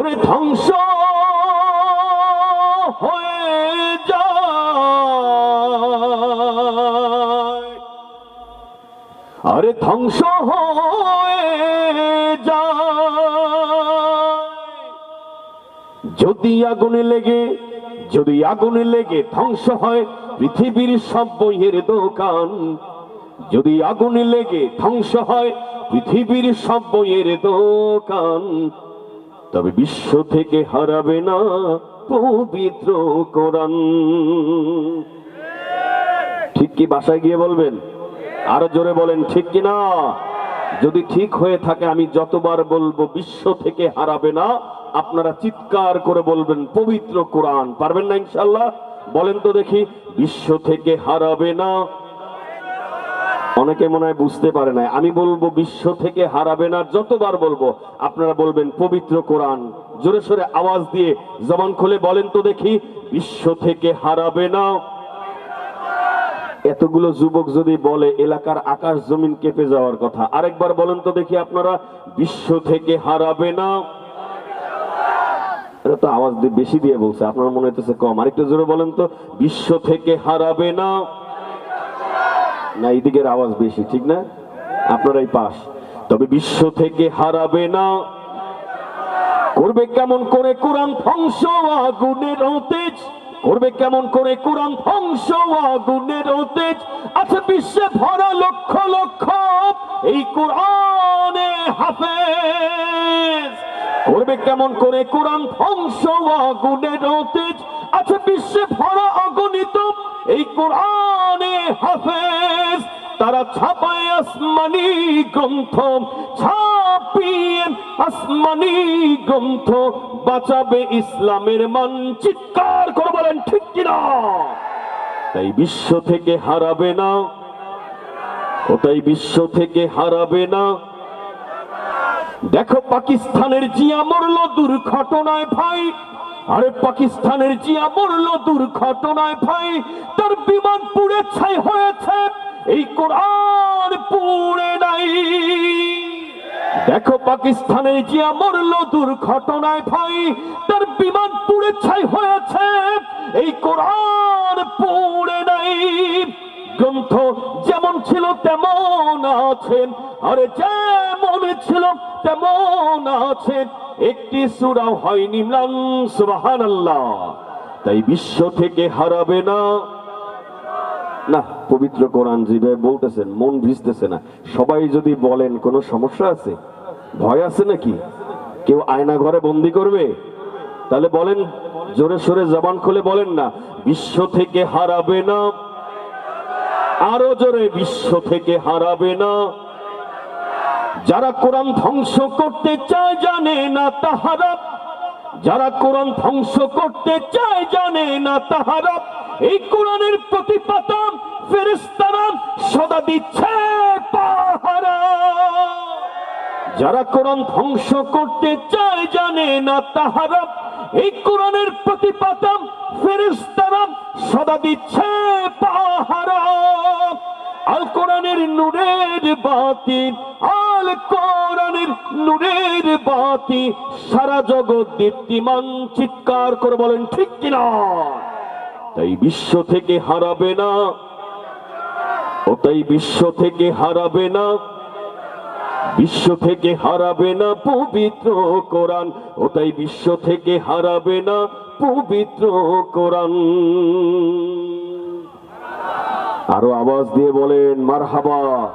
ওরে ধ্বংস হয়ে আরে ধ্বংস যদি আগুনে লেগে, যদি আগুনে লেগে ধ্বংস হয় পৃথিবীর সব বইয়ের দোকান, যদি আগুনে লেগে ধ্বংস হয় পৃথিবীর সব বইয়ের দোকান তবে বিশ্ব থেকে হারাবে না পবিত্র কোরআন। ঠিক কি বাসায় গিয়ে বলবেন? আরও জোরে বলেন, ঠিক কি না? যদি ঠিক হয়ে থাকে, আমি যতবার বলব, বিশ্ব থেকে হারাবে না। আপনারা চিৎকার করে বলবেন, পবিত্র কোরআন। পারবেন না ইনশাল্লাহ বলেন তো দেখি, বিশ্ব থেকে হারাবে না অনেকে মনে হয় বুঝতে পারে না আমি বলব, বিশ্ব থেকে হারাবে না, যতবার বলব, আপনারা বলবেন পবিত্র কোরআন। জোরে সোরে আওয়াজ দিয়ে জবান খুলে বলেন তো দেখি, বিশ্ব থেকে হারাবে না। এতগুলো যুবক যদি বলে, এলাকার আকাশ জমিন কেঁপে যাওয়ার কথা, আরেকবার বলেন তো দেখি আপনারা, বিশ্ব থেকে হারাবে না। এটা তো আওয়াজ বেশি দিয়ে বলছে, আপনার মনে হইতেছে কম। আরেকটু জোরে বলেন তো, বিশ্ব থেকে হারাবে না। না এইদিকের আওয়াজ বেশি, ঠিক না? আপনারাই পাস। তবে বিশ্ব থেকে হারাবে না। করবে কেমন করে কোরআন ধ্বংস? আগুনের তেজ করবে কেমন করে কোরআন ধ্বংস? আগুনের তেজ আছে বিশ্বে ভরা লক্ষ লক্ষ এই কোরআনে হাফেজ। করবে কেমন করে কোরআন ধ্বংস? আগুনের তেজ আছে বিশ্বে ভরা অগণিত। এই কোরআনে হাফেজ, তারা ছাপায় আসমানি গ্রন্থ, ছাপিয়ে আসমানি গ্রন্থ, বাঁচাবে ইসলামের মান চিৎকার করে বলেন, ঠিক কিনা? তাই বিশ্ব থেকে হারাবে না। ওটাই বিশ্ব থেকে হারাবে না। দেখো পাকিস্তানের জিয়া মরল দুর্ঘটনায়, ভাই। আরে পাকিস্তানের জিয়া মরল দুর্ঘটনায় ভাই, তার বিমান পুড়ে ছাই হয়েছে। এই কোরআন পুড়ে নাই। দেখো পাকিস্তানের জিয়া মরল দুর্ঘটনায় ভাই, তার বিমান পুড়ে ছাই হয়েছে। এই কোরআন পুড়ে নাই। গ্রন্থ যেমন ছিল তেমন আছেন। আরে যেমন ছিল তেমন আছেন একটি সুরাও হয়নি ম্লান সুবাহান তাই বিশ্ব থেকে হারাবে না। না, পবিত্র কোরআন যেভাবে বলতেছেন, মন ভিজতেছে না। সবাই যদি বলেন, কোনো সমস্যা আছে? ভয় আছে নাকি? কেউ আয়না ঘরে বন্দি করবে? তাহলে বলেন, জোরে সোরে জবান খুলে বলেন না, বিশ্ব থেকে হারাবে না। আরও জোরে, বিশ্ব থেকে হারাবে না। যারা কোরআন ধ্বংস করতে চায় জানে না তাহারা। যারা কোরআন ধ্বংস করতে চায় জানে না তাহারা। এই কোরআনের প্রতি পাতাম ফেরেস্তারা সদা দিচ্ছে পাহারা। যারা কোরআন ধ্বংস করতে চায় জানে না তাহারা। এই কোরআনের প্রতি পাতাম ফেরেস্তারা সদা দিচ্ছে পাহারা। আল কোরআনের নূরের বাতি আল কোরআনের নূরের বাতি সারা জগৎ দীপ্তিমান চিৎকার করে বলেন, ঠিক কিনা? তাই বিশ্ব থেকে হারাবে না। ওটাই বিশ্ব থেকে হারাবে না। বিশ্ব থেকে হারাবে না পবিত্র কোরআন। ওটাই বিশ্ব থেকে হারাবে না পবিত্র কোরআন। আরও আওয়াজ দিয়ে বলেন, মারহাবা।